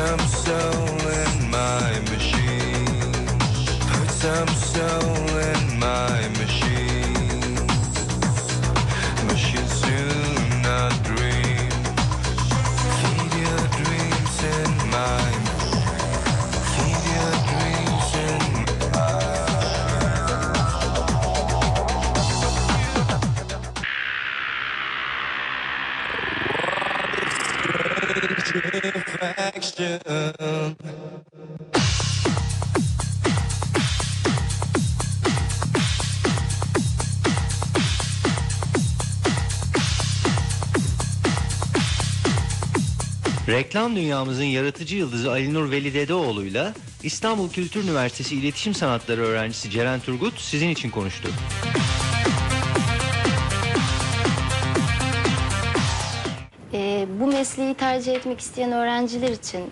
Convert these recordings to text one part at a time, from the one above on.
some soul in my machine. Put some soul mine. Reklam dünyamızın yaratıcı yıldızı Alinur Veli Dedeoğlu'yla İstanbul Kültür Üniversitesi İletişim Sanatları öğrencisi Ceren Turgut sizin için konuştu. Ee, bu mesleği tercih etmek isteyen öğrenciler için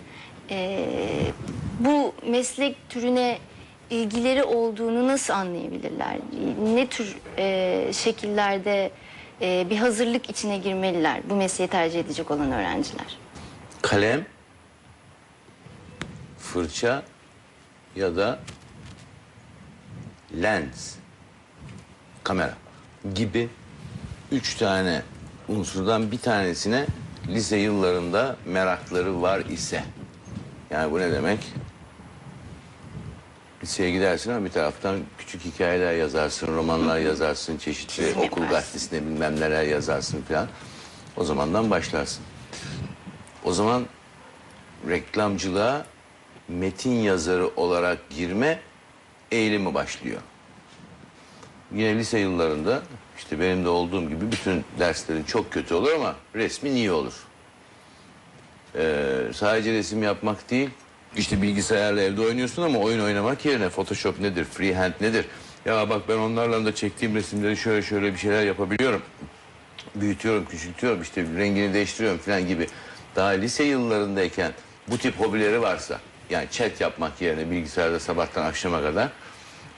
e, bu meslek türüne ilgileri olduğunu nasıl anlayabilirler? Ne tür e, şekillerde e, bir hazırlık içine girmeliler bu mesleği tercih edecek olan öğrenciler? kalem, fırça ya da lens, kamera gibi üç tane unsurdan bir tanesine lise yıllarında merakları var ise yani bu ne demek? Liseye gidersin ama bir taraftan küçük hikayeler yazarsın, romanlar yazarsın, çeşitli okul yaparsın. gazetesine bilmem neler yazarsın falan. O zamandan başlarsın. O zaman reklamcılığa metin yazarı olarak girme eğilimi başlıyor. Yine lise yıllarında işte benim de olduğum gibi bütün derslerin çok kötü olur ama resmin iyi olur. Ee, sadece resim yapmak değil, işte bilgisayarla evde oynuyorsun ama oyun oynamak yerine Photoshop nedir, freehand nedir? Ya bak ben onlarla da çektiğim resimleri şöyle şöyle bir şeyler yapabiliyorum büyütüyorum, küçültüyorum, işte rengini değiştiriyorum falan gibi. Daha lise yıllarındayken bu tip hobileri varsa, yani chat yapmak yerine bilgisayarda sabahtan akşama kadar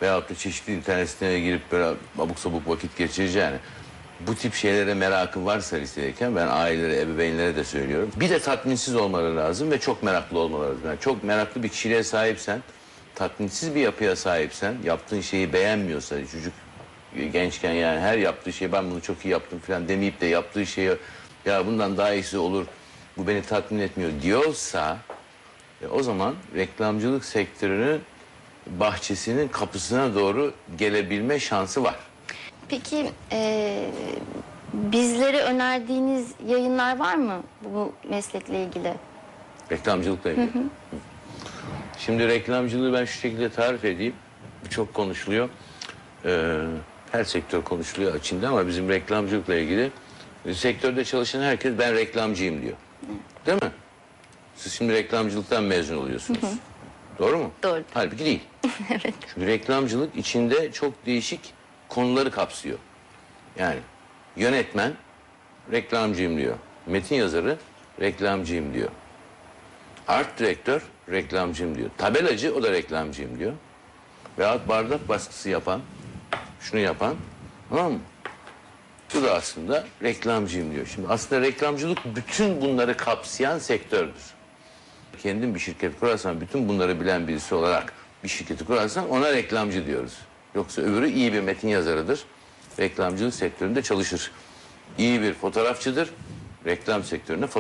veyahut da çeşitli internet sitelerine girip böyle abuk sabuk vakit geçireceğine bu tip şeylere merakı varsa lisedeyken ben ailelere, ebeveynlere de söylüyorum. Bir de tatminsiz olmaları lazım ve çok meraklı olmaları lazım. Yani çok meraklı bir kişiliğe sahipsen, tatminsiz bir yapıya sahipsen, yaptığın şeyi beğenmiyorsa çocuk gençken yani her yaptığı şey ben bunu çok iyi yaptım falan demeyip de yaptığı şeyi ya bundan daha iyisi olur bu beni tatmin etmiyor diyorsa e, o zaman reklamcılık sektörünün bahçesinin kapısına doğru gelebilme şansı var. Peki e, bizlere önerdiğiniz yayınlar var mı bu meslekle ilgili? Reklamcılıkla ilgili. Şimdi reklamcılığı ben şu şekilde tarif edeyim. Bu çok konuşuluyor. Ee, her sektör konuşuluyor içinde ama bizim reklamcılıkla ilgili sektörde çalışan herkes ben reklamcıyım diyor. Değil mi? Siz şimdi reklamcılıktan mezun oluyorsunuz. Doğru mu? Doğru. Halbuki değil. evet. Çünkü reklamcılık içinde çok değişik konuları kapsıyor. Yani yönetmen reklamcıyım diyor. Metin yazarı reklamcıyım diyor. Art direktör reklamcıyım diyor. Tabelacı o da reklamcıyım diyor. Veyahut bardak baskısı yapan, şunu yapan, tamam mı? Bu da aslında reklamcıyım diyor. Şimdi aslında reklamcılık bütün bunları kapsayan sektördür. Kendin bir şirket kurarsan, bütün bunları bilen birisi olarak bir şirketi kurarsan ona reklamcı diyoruz. Yoksa öbürü iyi bir metin yazarıdır. Reklamcılık sektöründe çalışır. İyi bir fotoğrafçıdır. Reklam sektöründe fotoğraf